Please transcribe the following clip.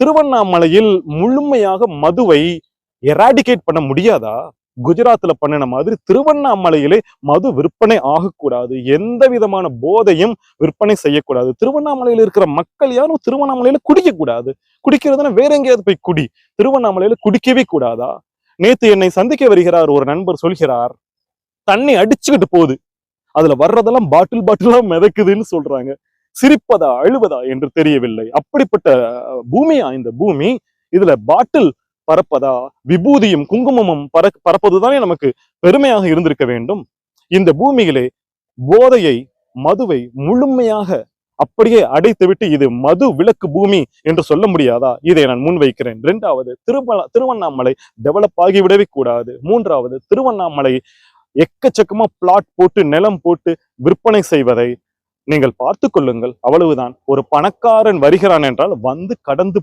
திருவண்ணாமலையில் முழுமையாக மதுவை எராடிகேட் பண்ண முடியாதா? குஜராத்ல பண்ணின மாதிரி திருவண்ணாமலையிலே மது விற்பனை ஆகக்கூடாது. எந்த விதமான போதையும் விற்பனை செய்யக்கூடாது. திருவண்ணாமலையில இருக்கிற மக்கள் யாரும் திருவண்ணாமலையில குடிக்கக்கூடாது. குடிக்கிறதுனா வேற எங்கேயாவது போய் குடி. திருவண்ணாமலையில குடிக்கவே கூடாதா? நேத்து என்னை சந்திக்க வருகிறார் ஒரு நண்பர் சொல்கிறார் தண்ணி அடிச்சுக்கிட்டு போகுது. அதுல வர்றதெல்லாம் பாட்டில் பாட்டிலா மிதக்குதுன்னு சொல்றாங்க. சிரிப்பதா அழுவதா என்று தெரியவில்லை. அப்படிப்பட்ட பூமியா இந்த பூமி இதுல பாட்டில் பறப்பதா விபூதியும் குங்குமமும் பற பறப்பதுதானே நமக்கு பெருமையாக இருந்திருக்க வேண்டும். இந்த பூமியிலே போதையை மதுவை முழுமையாக அப்படியே அடைத்துவிட்டு இது மது விளக்கு பூமி என்று சொல்ல முடியாதா? இதை நான் முன்வைக்கிறேன். இரண்டாவது திருமல திருவண்ணாமலை டெவலப் ஆகிவிடவே கூடாது. மூன்றாவது திருவண்ணாமலை எக்கச்சக்கமா பிளாட் போட்டு நிலம் போட்டு விற்பனை செய்வதை நீங்கள் பார்த்து கொள்ளுங்கள். அவ்வளவுதான். ஒரு பணக்காரன் வருகிறான் என்றால் வந்து கடந்து